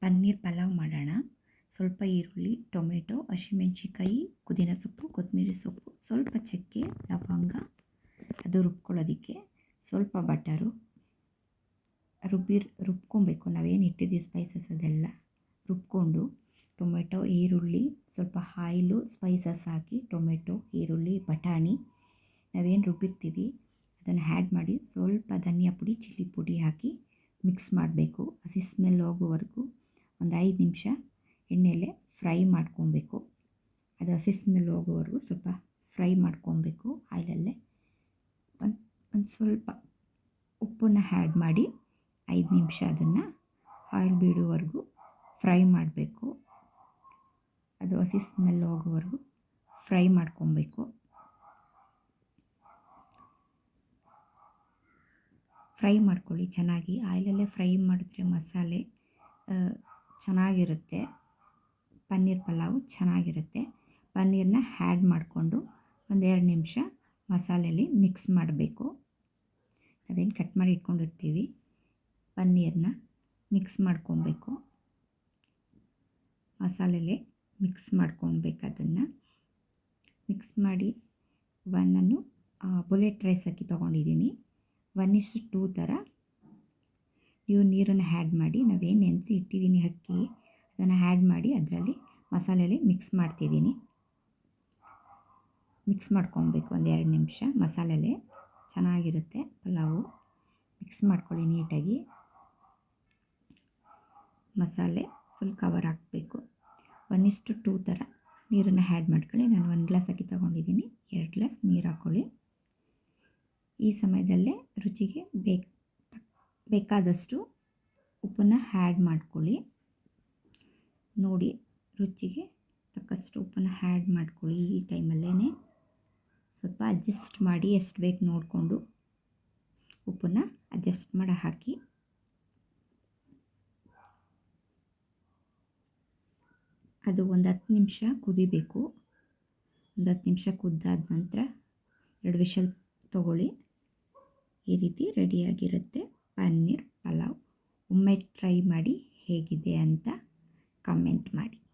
ಪನ್ನೀರ್ ಪಲಾವ್ ಮಾಡೋಣ. ಸ್ವಲ್ಪ ಈರುಳ್ಳಿ, ಟೊಮೆಟೊ, ಹಸಿಮೆಣ್ಸಿನ್ಕಾಯಿ, ಪುದೀನ ಸೊಪ್ಪು, ಕೊತ್ತಂಬರಿ ಸೊಪ್ಪು, ಸ್ವಲ್ಪ ಚಕ್ಕೆ, ಲವಂಗ. ಅದು ರುಬ್ಕೊಳ್ಳೋದಕ್ಕೆ ಸ್ವಲ್ಪ ಬಟರು ರುಬ್ಬಿ ರುಬ್ಕೊಬೇಕು. ನಾವೇನು ಇಟ್ಟಿದ್ದೀವಿ ಸ್ಪೈಸಸ್ ಅದೆಲ್ಲ. ರುಬ್ಕೊಂಡು ಟೊಮೆಟೊ, ಈರುಳ್ಳಿ, ಸ್ವಲ್ಪ ಆಯಿಲು ಸ್ಪೈಸಸ್ ಹಾಕಿ ಟೊಮೆಟೊ, ಈರುಳ್ಳಿ, ಬಟಾಣಿ. ನಾವೇನು ರುಬ್ಬಿರ್ತೀವಿ ಅದನ್ನು ಆ್ಯಡ್ ಮಾಡಿ ಸ್ವಲ್ಪ ಧನಿಯಾ ಪುಡಿ ಚಿಲ್ಲಿ ಪುಡಿ ಹಾಕಿ ಮಿಕ್ಸ್ ಮಾಡಬೇಕು. ಹಸಿ ಸ್ಮೆಲ್ ಹೋಗೋವರೆಗೂ ಒಂದು ಐದು ನಿಮಿಷ ಎಣ್ಣೆಯಲ್ಲೇ ಫ್ರೈ ಮಾಡ್ಕೊಬೇಕು. ಅದು ಹಸಿ ಸ್ಮೆಲ್ ಹೋಗೋವರೆಗೂ ಸ್ವಲ್ಪ ಫ್ರೈ ಮಾಡ್ಕೊಬೇಕು. ಆಯಿಲಲ್ಲೇ ಒಂದು ಒಂದು ಸ್ವಲ್ಪ ಉಪ್ಪನ್ನು ಆ್ಯಡ್ ಮಾಡಿ ಐದು ನಿಮಿಷ ಅದನ್ನು ಆಯಿಲ್ ಬಿಡುವವರೆಗೂ ಫ್ರೈ ಮಾಡಬೇಕು. ಅದು ಹಸಿ ಸ್ಮೆಲ್ ಹೋಗೋವರೆಗೂ ಫ್ರೈ ಮಾಡ್ಕೊಬೇಕು. ಫ್ರೈ ಮಾಡ್ಕೊಳ್ಳಿ ಚೆನ್ನಾಗಿ. ಆಯಿಲಲ್ಲೇ ಫ್ರೈ ಮಾಡಿದ್ರೆ ಮಸಾಲೆ ಚೆನ್ನಾಗಿರುತ್ತೆ. ಪನ್ನೀರ್ ಪಲಾವು ಚೆನ್ನಾಗಿರುತ್ತೆ. ಪನ್ನೀರನ್ನ ಹ್ಯಾಡ್ ಮಾಡಿಕೊಂಡು ಒಂದೆರಡು ನಿಮಿಷ ಮಸಾಲೆಯಲ್ಲಿ ಮಿಕ್ಸ್ ಮಾಡಬೇಕು. ಅದೇನು ಕಟ್ ಮಾಡಿ ಇಟ್ಕೊಂಡಿರ್ತೀವಿ. ಪನ್ನೀರನ್ನ ಮಿಕ್ಸ್ ಮಾಡ್ಕೊಬೇಕು. ಮಸಾಲೆಯಲ್ಲಿ ಮಿಕ್ಸ್ ಮಾಡ್ಕೊಬೇಕು ಅದನ್ನು. ಮಿಕ್ಸ್ ಮಾಡಿ ಒನ್ನನ್ನು ಬುಲೆಟ್ ರೈಸ್ ಹಾಕಿ ತೊಗೊಂಡಿದ್ದೀನಿ. ಒನ್ ಇಸ್ ಟೂ ಥರ ನೀವು ನೀರನ್ನು ಆ್ಯಡ್ ಮಾಡಿ ನಾವೇನು ನೆನೆಸಿ ಇಟ್ಟಿದ್ದೀನಿ ಅಕ್ಕಿ, ಅದನ್ನು ಆ್ಯಡ್ ಮಾಡಿ ಅದರಲ್ಲಿ ಮಸಾಲೆಯಲ್ಲಿ ಮಿಕ್ಸ್ ಮಾಡ್ತಿದ್ದೀನಿ ಮಿಕ್ಸ್ ಮಾಡ್ಕೊಬೇಕು ಒಂದು ಎರಡು ನಿಮಿಷ. ಮಸಾಲೆಲೆ ಚೆನ್ನಾಗಿರುತ್ತೆ ಪಲಾವು. ಮಿಕ್ಸ್ ಮಾಡ್ಕೊಳ್ಳಿ ನೀಟಾಗಿ. ಮಸಾಲೆ ಫುಲ್ ಕವರ್ ಹಾಕಬೇಕು. ಒನ್ ಇಷ್ಟು ಟೂ ಥರ ನೀರನ್ನು ಆ್ಯಡ್ ಮಾಡ್ಕೊಳ್ಳಿ. ನಾನು ಒಂದು ಗ್ಲಾಸ್ ಅಕ್ಕಿ ತೊಗೊಂಡಿದ್ದೀನಿ ಎರಡು ಗ್ಲಾಸ್ ನೀರು ಹಾಕ್ಕೊಳ್ಳಿ. ಈ ಸಮಯದಲ್ಲೇ ರುಚಿಗೆ ಬೇಕು. ಬೇಕಾದಷ್ಟು ಉಪ್ಪನ್ನು ಆ್ಯಡ್ ಮಾಡ್ಕೊಳ್ಳಿ. ನೋಡಿ, ರುಚಿಗೆ ತಕ್ಕಷ್ಟು ಉಪ್ಪನ್ನು ಆ್ಯಡ್ ಮಾಡ್ಕೊಳ್ಳಿ ಈ ಟೈಮಲ್ಲೇ ಸ್ವಲ್ಪ ಅಡ್ಜಸ್ಟ್ ಮಾಡಿ ಎಷ್ಟು ಬೇಕು ನೋಡಿಕೊಂಡು ಉಪ್ಪನ್ನು ಅಡ್ಜಸ್ಟ್ ಮಾಡಿ ಹಾಕಿ. ಅದು ಒಂದು ಹತ್ತು ನಿಮಿಷ ಕುದಿಬೇಕು. ಒಂದು ಹತ್ತು ನಿಮಿಷ ಕುದ್ದಾದ ನಂತರ ಎರಡು ವಿಷಲ್ ತೊಗೊಳ್ಳಿ. ಈ ರೀತಿ ರೆಡಿಯಾಗಿರುತ್ತೆ ಪನ್ನೀರ್ ಪಲಾವ್. ಒಮ್ಮೆ ಟ್ರೈ ಮಾಡಿ ಹೇಗಿದೆ ಅಂತ ಕಮೆಂಟ್ ಮಾಡಿ.